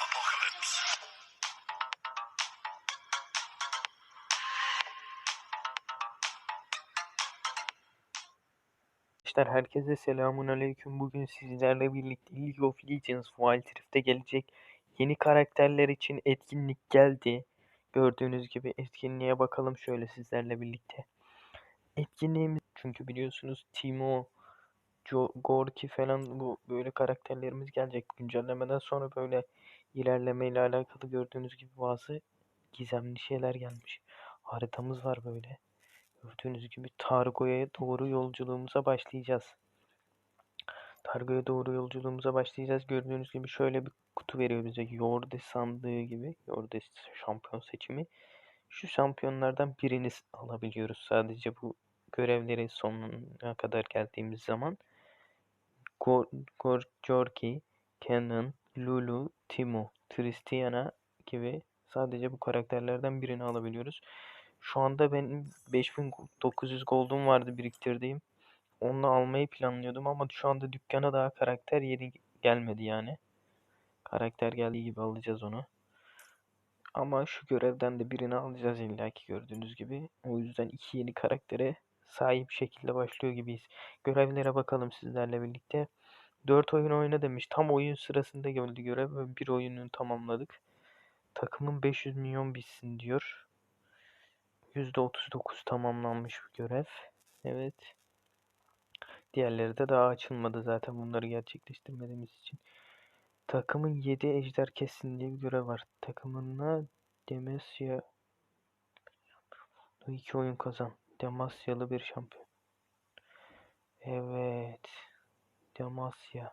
Apocalypse. Herkese selamun aleyküm. Bugün sizlerle birlikte League of Legends Wild Rift'e gelecek yeni karakterler için etkinlik geldi. Gördüğünüz gibi etkinliğe bakalım şöyle sizlerle birlikte. Etkinliğimiz çünkü biliyorsunuz Timo, Gorki falan bu böyle karakterlerimiz gelecek. Güncellemeden sonra böyle ilerlemeyle alakalı gördüğünüz gibi bazı gizemli şeyler gelmiş. Haritamız var böyle. Gördüğünüz gibi Targo'ya doğru yolculuğumuza başlayacağız. Targo'ya doğru yolculuğumuza başlayacağız. Gördüğünüz gibi şöyle bir kutu veriyor bize. Yordes sandığı gibi. Yordes şampiyon seçimi. Şu şampiyonlardan birini alabiliyoruz sadece bu görevleri sonuna kadar geldiğimiz zaman. Gor, Gor Jorki, Kenan, Lulu, Timo, Tristiana gibi sadece bu karakterlerden birini alabiliyoruz. Şu anda benim 5900 gold'um vardı biriktirdiğim. Onu almayı planlıyordum ama şu anda dükkana daha karakter yeni gelmedi yani. Karakter geldiği gibi alacağız onu. Ama şu görevden de birini alacağız illaki gördüğünüz gibi. O yüzden iki yeni karaktere sahip şekilde başlıyor gibiyiz. Görevlere bakalım sizlerle birlikte. 4 oyun oyna demiş. Tam oyun sırasında geldi görev ve bir oyunu tamamladık. Takımın 500 milyon bitsin diyor. %39 tamamlanmış bir görev. Evet. Diğerleri de daha açılmadı zaten bunları gerçekleştirmediğimiz için. Takımın 7 ejder kesin diye bir görev var. Takımına Demasya 2 oyun kazan. Demasyalı bir şampiyon. Evet. Demasya.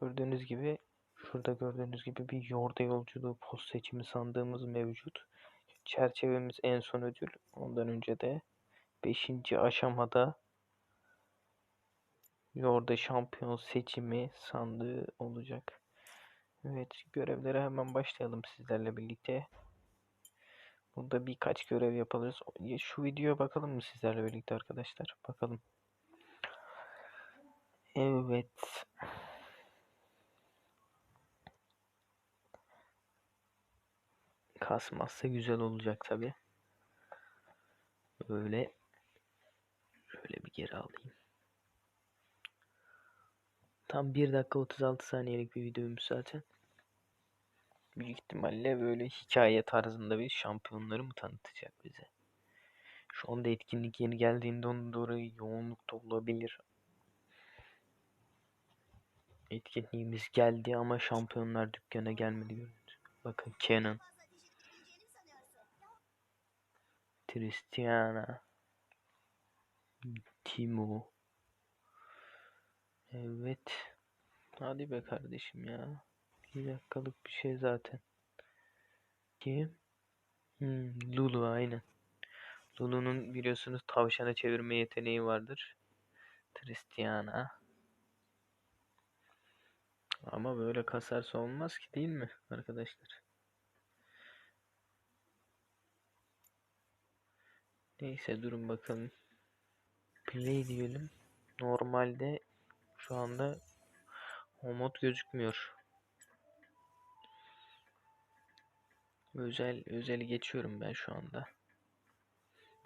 Gördüğünüz gibi şurada gördüğünüz gibi bir yorda yolculuğu post seçimi sandığımız mevcut. Çerçevemiz en son ödül. Ondan önce de 5. aşamada Yorda şampiyon seçimi sandığı olacak. Evet görevlere hemen başlayalım sizlerle birlikte. Burada birkaç görev yapalım. Şu videoya bakalım mı sizlerle birlikte arkadaşlar? Bakalım. Evet. Kasmazsa güzel olacak tabi. Böyle şöyle bir geri alayım. Tam 1 dakika 36 saniyelik bir videoymuş zaten. Büyük ihtimalle böyle hikaye tarzında bir şampiyonları mı tanıtacak bize? Şu anda etkinlik yeni geldiğinde onun dolayı yoğunlukta olabilir. Etkinliğimiz geldi ama şampiyonlar dükkana gelmedi gördünüz. Bakın Kenan. Tristiana. Timo. Evet. Hadi be kardeşim ya. Bir dakikalık bir şey zaten. Kim? Hmm, Lulu aynen. Lulu'nun biliyorsunuz tavşana çevirme yeteneği vardır. Tristiana. Ama böyle kasarsa olmaz ki değil mi arkadaşlar? Neyse durun bakalım. Play diyelim. Normalde şu anda o mod gözükmüyor. Özel özeli geçiyorum ben şu anda.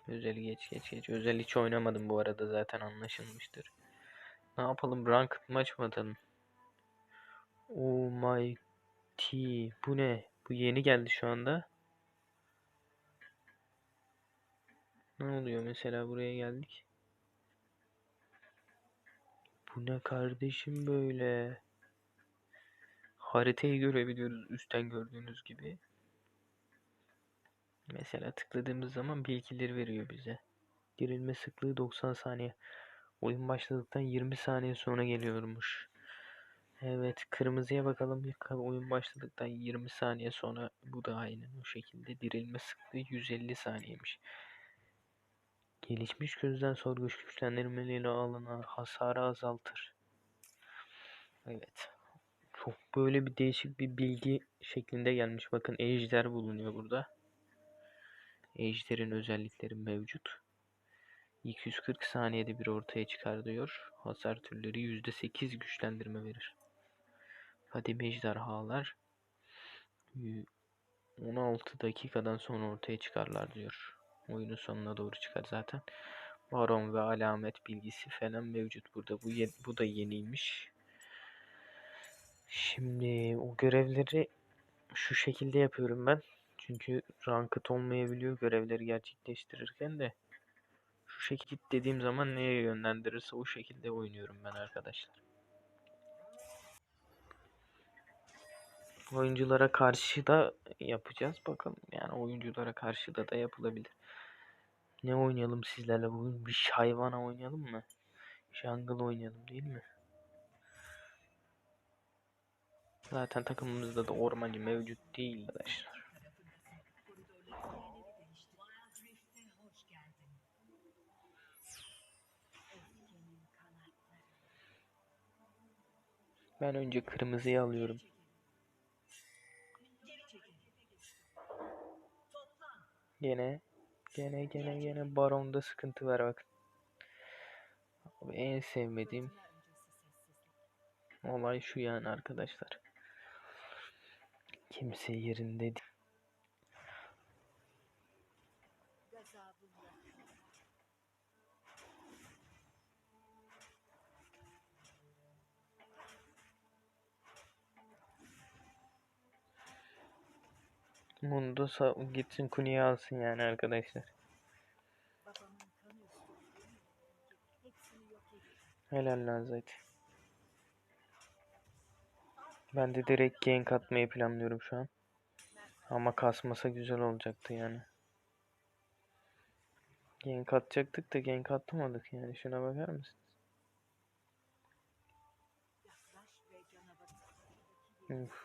Özeli geç geç geç. Özel hiç oynamadım bu arada zaten anlaşılmıştır. Ne yapalım? Ranked maç mı atalım? Oh my T. Bu ne? Bu yeni geldi şu anda. Ne oluyor mesela buraya geldik? Bu ne kardeşim böyle? Haritayı görebiliyoruz üstten gördüğünüz gibi. Mesela tıkladığımız zaman bilgileri veriyor bize. Girilme sıklığı 90 saniye. Oyun başladıktan 20 saniye sonra geliyormuş. Evet kırmızıya bakalım. Oyun başladıktan 20 saniye sonra bu da aynı bu şekilde. Dirilme sıklığı 150 saniyemiş. Gelişmiş gözden sorguç güçlendirmeleriyle alınan hasarı azaltır. Evet. Çok böyle bir değişik bir bilgi şeklinde gelmiş. Bakın ejder bulunuyor burada. Ejder'in özellikleri mevcut. 240 saniyede bir ortaya çıkar diyor. Hasar türleri %8 güçlendirme verir. Kadim ejderhalar y- 16 dakikadan sonra ortaya çıkarlar diyor. Oyunun sonuna doğru çıkar zaten. Baron ve alamet bilgisi falan mevcut burada. Bu bu da yeniymiş. Şimdi o görevleri şu şekilde yapıyorum ben. Çünkü ranked olmayabiliyor görevleri gerçekleştirirken de. Şu şekilde dediğim zaman neye yönlendirirse o şekilde oynuyorum ben arkadaşlar. Oyunculara karşı da yapacağız bakalım. Yani oyunculara karşı da da yapılabilir. Ne oynayalım sizlerle bugün? Bir hayvana oynayalım mı? Jungle oynayalım değil mi? Zaten takımımızda da ormancı mevcut değil arkadaşlar. Ben önce kırmızıyı alıyorum. Gene gene gene gene baronda sıkıntı var bak. Abi en sevmediğim olay şu yani arkadaşlar. Kimse yerinde değil. Mundo sa- gitsin Kuni'yi alsın yani arkadaşlar. Helal lan zaten. Ben de direkt gank atmayı planlıyorum şu an. Ama kasmasa güzel olacaktı yani. Gank atacaktık da gank atamadık yani. Şuna bakar mısınız? Uf.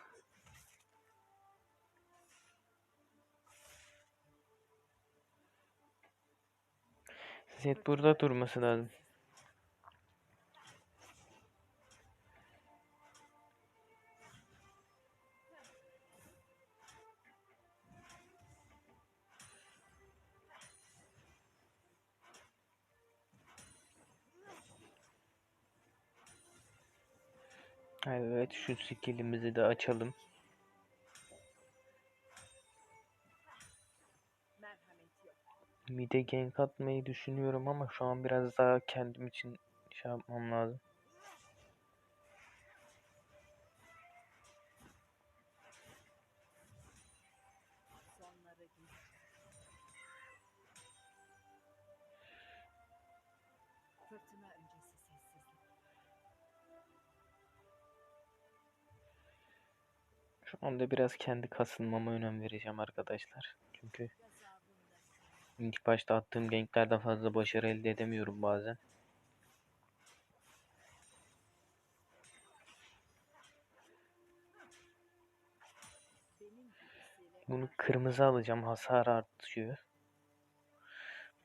Zed burada durması lazım. Evet şu skillimizi de açalım. Mide gank atmayı düşünüyorum ama şu an biraz daha kendim için şey yapmam lazım. Şu anda biraz kendi kasılmama önem vereceğim arkadaşlar. Çünkü ilk başta attığım ganklerde fazla başarı elde edemiyorum bazen. Bunu kırmızı alacağım. Hasar artıyor.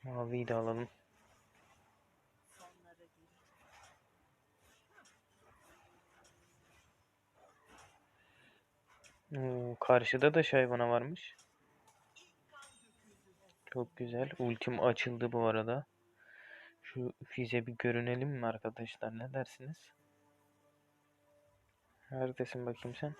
Maviyi de alalım. Oo, karşıda da Shyvana varmış. Çok güzel. Ultim açıldı bu arada. Şu Fize bir görünelim mi arkadaşlar? Ne dersiniz? Neredesin bakayım sen?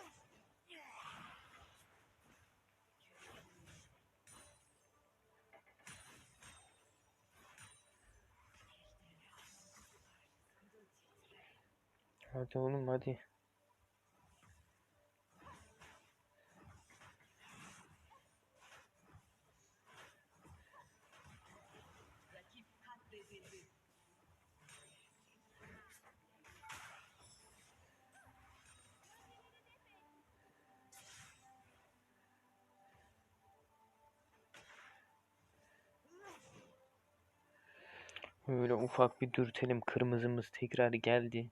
Hadi oğlum hadi. Böyle ufak bir dürtelim. Kırmızımız tekrar geldi.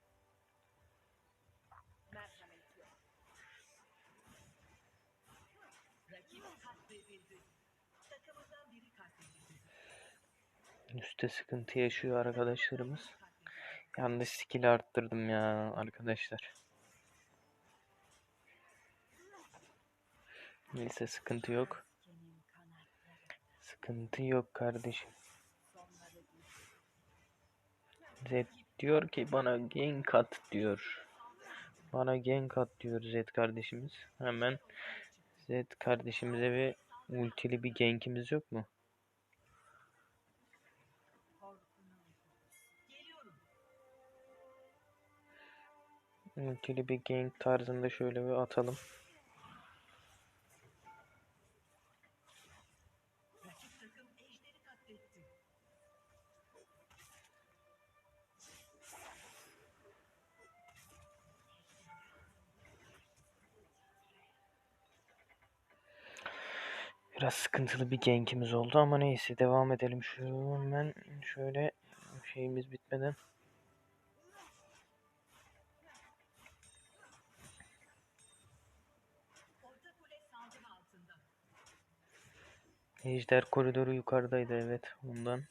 Üste sıkıntı yaşıyor arkadaşlarımız. Yanlış skill arttırdım ya arkadaşlar. Neyse sıkıntı yok. Sıkıntı yok kardeşim. Zed diyor ki bana gank at diyor. Bana gank at diyor Zed kardeşimiz. Hemen Zed kardeşimize bir ultili bir gankimiz yok mu? Ultili bir gank tarzında şöyle bir atalım. Biraz sıkıntılı bir gankimiz oldu ama neyse devam edelim. Şu hemen şöyle şeyimiz bitmeden. Ejder koridoru yukarıdaydı evet ondan.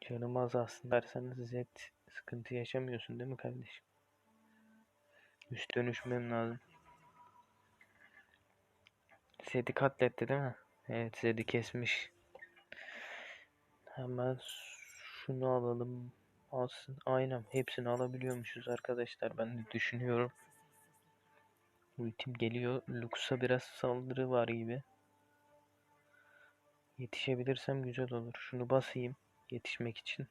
Canım az aslında derseniz Zed sıkıntı yaşamıyorsun değil mi kardeşim? Üst dönüşmem lazım. Zed'i katletti değil mi? Evet Zed'i kesmiş. Hemen şunu alalım. Alsın. Aynen hepsini alabiliyormuşuz arkadaşlar. Ben de düşünüyorum. Ultim geliyor. Lux'a biraz saldırı var gibi. Yetişebilirsem güzel olur. Şunu basayım yetişmek için.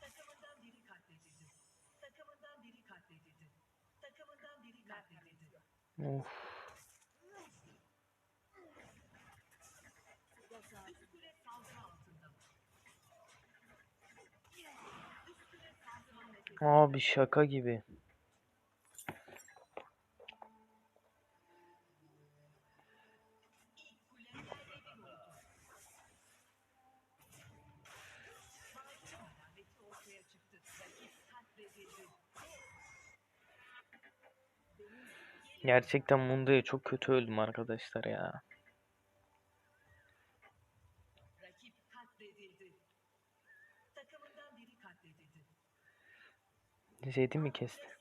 Takımından biri katledildi. Takımından biri katledildi. Takımından biri katledildi. Of. Üst kule saldırı altında. Üst kule saldırı altında. Abi şaka gibi. Gerçekten Mundo'ya çok kötü öldüm arkadaşlar ya. Rakip katledildi. Takımından biri katledildi. Zed'i mi kesti?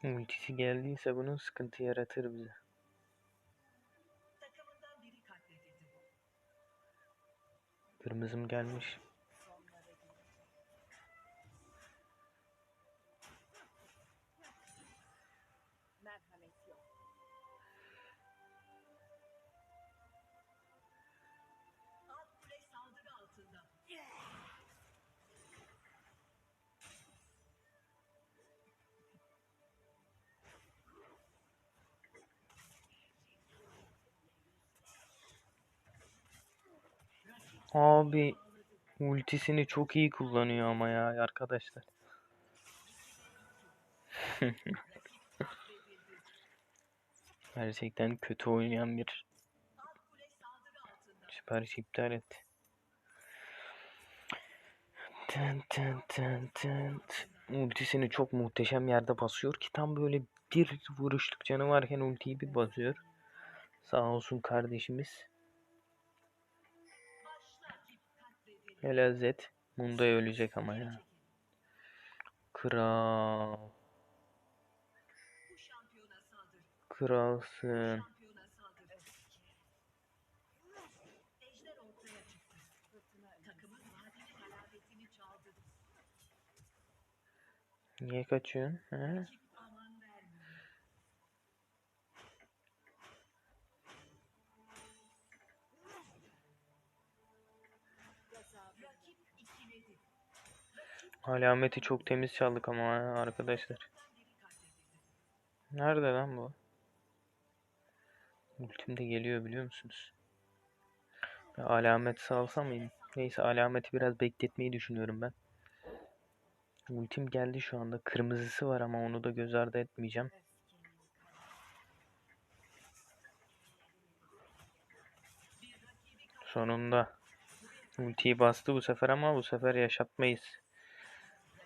Karşılaşmadılar. Ultisi geldiyse bunun sıkıntı yaratır bize. Kırmızım gelmiş. Abi ultisini çok iyi kullanıyor ama ya arkadaşlar. Gerçekten kötü oynayan bir sipariş iptal etti. Tın tın tın tın. Ultisini çok muhteşem yerde basıyor ki tam böyle bir vuruşluk canı varken ultiyi bir basıyor. Sağ olsun kardeşimiz. Zed. Mundo'ya ölecek ama ya. Kral. Kralsın. Niye kaçıyorsun? He? Alameti çok temiz çaldık ama arkadaşlar. Nerede lan bu? Ultim de geliyor biliyor musunuz? Ya alamet salsa mıyım? Neyse alameti biraz bekletmeyi düşünüyorum ben. Ultim geldi şu anda. Kırmızısı var ama onu da göz ardı etmeyeceğim. Sonunda ultiyi bastı bu sefer ama bu sefer yaşatmayız.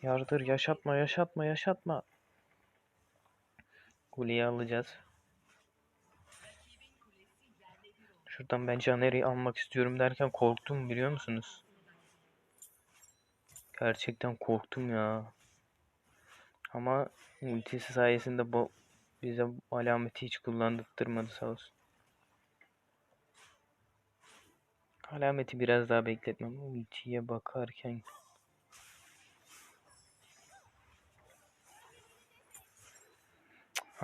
Yardır yaşatma yaşatma yaşatma. Kuleyi alacağız. Şuradan ben Caner'i almak istiyorum derken korktum biliyor musunuz? Gerçekten korktum ya. Ama ultisi sayesinde bu bize alameti hiç kullandırtmadı sağ olsun. Alameti biraz daha bekletmem. Ultiye bakarken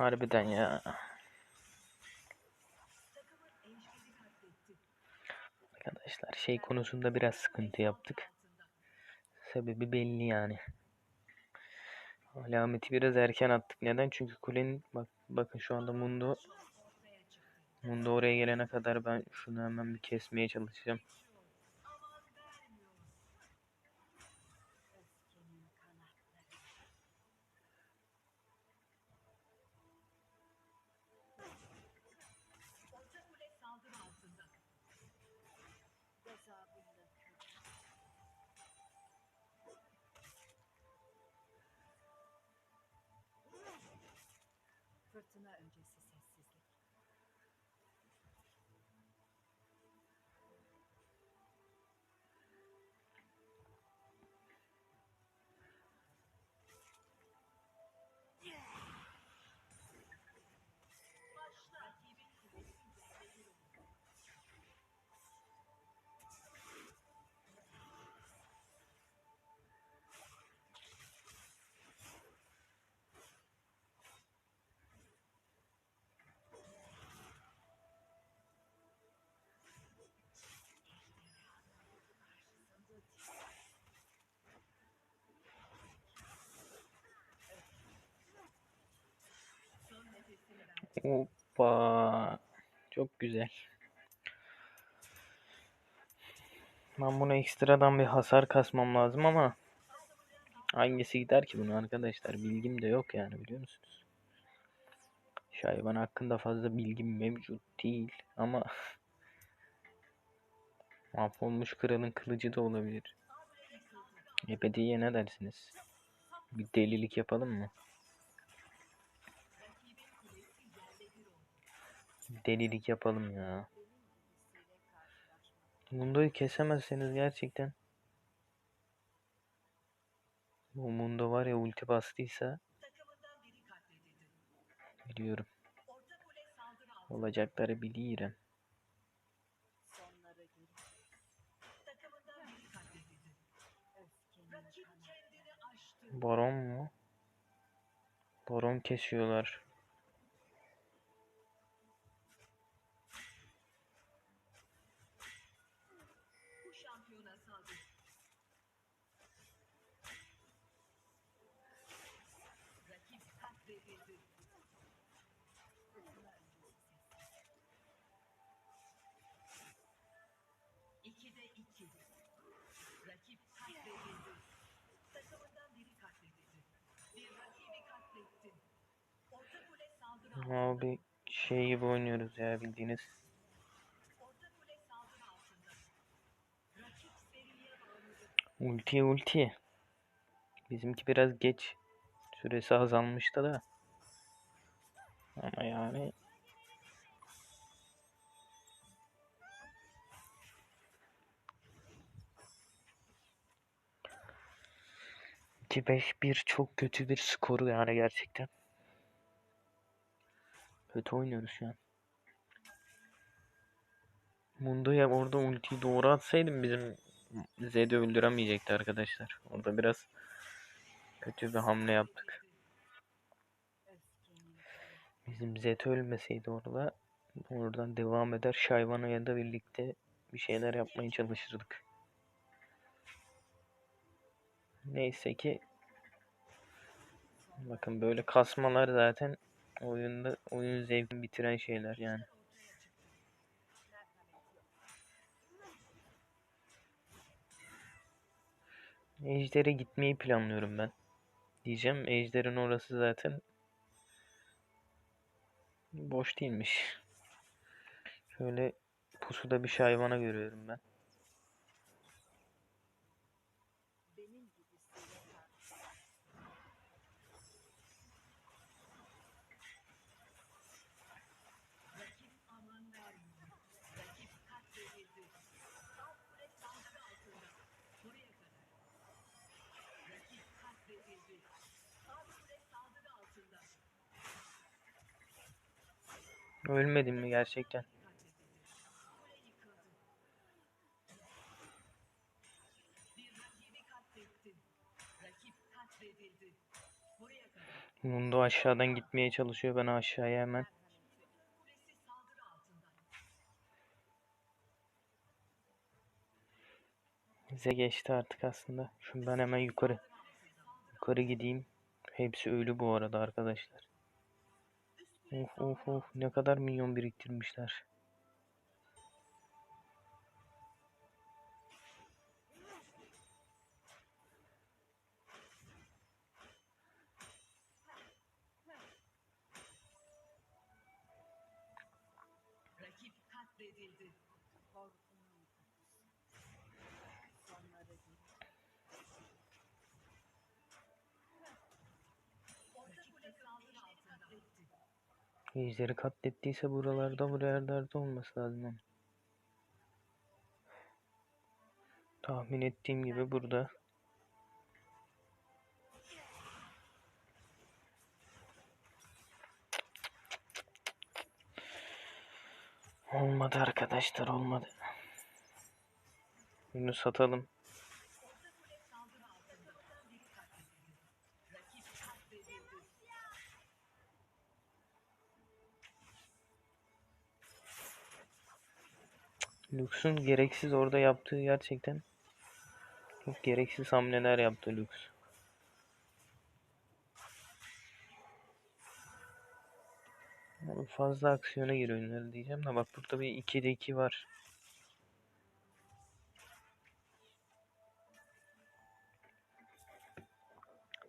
Harbiden ya. Arkadaşlar şey konusunda biraz sıkıntı yaptık. Sebebi belli yani. Alameti biraz erken attık. Neden? Çünkü kulenin bak bakın şu anda Mundo Mundo oraya gelene kadar ben şunu hemen bir kesmeye çalışacağım. Fırtına öncesi Hoppa. Çok güzel. Ben buna ekstradan bir hasar kasmam lazım ama hangisi gider ki bunu arkadaşlar? Bilgim de yok yani biliyor musunuz? Şu hayvan hakkında fazla bilgim mevcut değil ama mahvolmuş kralın kılıcı da olabilir. Ebediye ne dersiniz? Bir delilik yapalım mı? Delilik yapalım ya. Mundo'yu kesemezseniz gerçekten bu Mundo var ya ulti bastıysa biliyorum. Olacakları biliyorum. Baron mu? Baron kesiyorlar. Bu şampiyona saldır. Rakip katledildi. Fırtına öncesi sessizlik. İkide iki. Rakip katledildi. Takımından biri katledildi. Bir rakibi katletti. Orta kule altında. Abi şey gibi oynuyoruz ya bildiğiniz. Ulti ulti. Bizimki biraz geç. Süresi azalmıştı da. Ama yani beş bir çok kötü bir skoru yani gerçekten. Kötü oynuyoruz şu an. Mundo'ya orada ultiyi doğru atsaydım bizim Zed'i öldüremeyecekti arkadaşlar. Orada biraz kötü bir hamle yaptık. Bizim Zed ölmeseydi orada oradan devam eder Shyvana'ya da birlikte bir şeyler yapmaya çalışırdık. Neyse ki bakın böyle kasmalar zaten oyunda oyun zevkini bitiren şeyler yani. Ejder'e gitmeyi planlıyorum ben. Diyeceğim Ejder'in orası zaten boş değilmiş. Şöyle pusuda bir şey hayvana görüyorum ben. Benim gibisiyle kal. Rakip aman vermiyor. Rakip katledildi. Sağ kule saldırı altında. Buraya kadar. Rakip katledildi. Sağ kule saldırı altında. Ölmedin mi gerçekten? Katledildi. Kule yıkıldı. Bir rakibi katlettin. Rakip katledildi. Buraya kadar. Mundo aşağıdan gitmeye çalışıyor. Ben aşağıya hemen. Bize geçti artık aslında. Şimdi ben hemen yukarı. Yukarı gideyim. Hepsi ölü bu arada arkadaşlar. Of of of ne kadar milyon biriktirmişler. Rakip katledildi. Ejderi katlettiyse buralarda buralarda olması lazım. Tahmin ettiğim gibi burada. Olmadı arkadaşlar olmadı. Bunu satalım. Orta kule saldırı altında. Biri katledildi. Rakip katledildi. Lux'un gereksiz orada yaptığı gerçekten çok gereksiz hamleler yaptı Lux. Abi Fazla aksiyona gir oyunları diyeceğim de bak burada bir 2'de 2 var.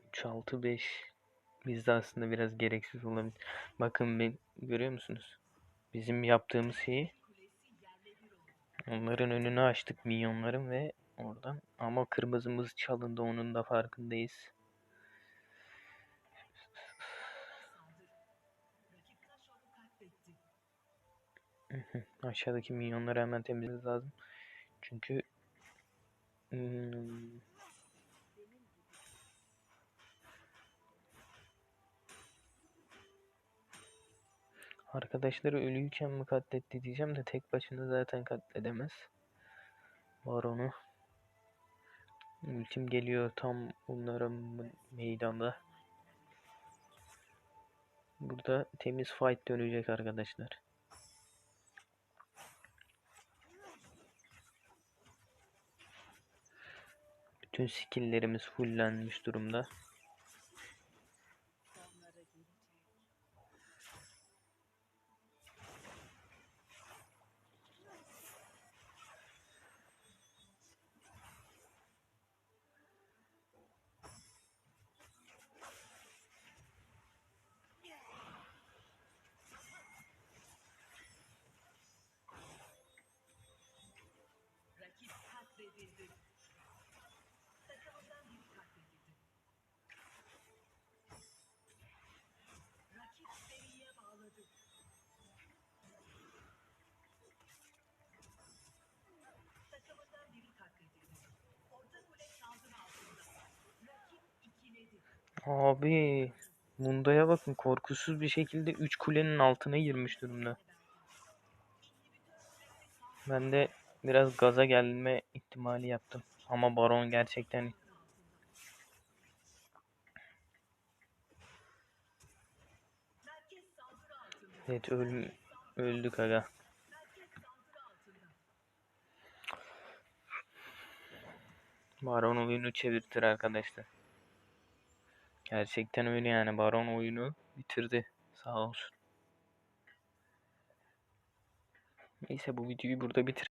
Üç, altı, beş. Bizde aslında biraz gereksiz olabilir. Bakın ben görüyor musunuz? Bizim yaptığımız şeyi Onların önünü açtık minyonların ve oradan ama kırmızımız çalındı onun da farkındayız. Aşağıdaki minyonları hemen temizlememiz lazım. Çünkü hmm, arkadaşları ölüyken mi katletti diyeceğim de tek başına zaten katledemez. Baronu. Ultim geliyor tam bunların meydanda. Burada temiz fight dönecek arkadaşlar. Bütün skill'lerimiz fullenmiş durumda. Sonları gelecek. Rakip katledildi. Takımından biri katledildi. Rakip seriye bağladı. Takımından biri katledildi. Orta kule saldırı altında. Rakip ikiledi. Abi Munda'ya bakın korkusuz bir şekilde 3 kulenin altına girmiş durumda. Ben de biraz gaza gelme ihtimali yaptım. Ama Baron gerçekten evet öl öldük aga. Baron oyunu çevirtir arkadaşlar. Gerçekten öyle yani Baron oyunu bitirdi. Sağ olsun. Neyse bu videoyu burada bitir.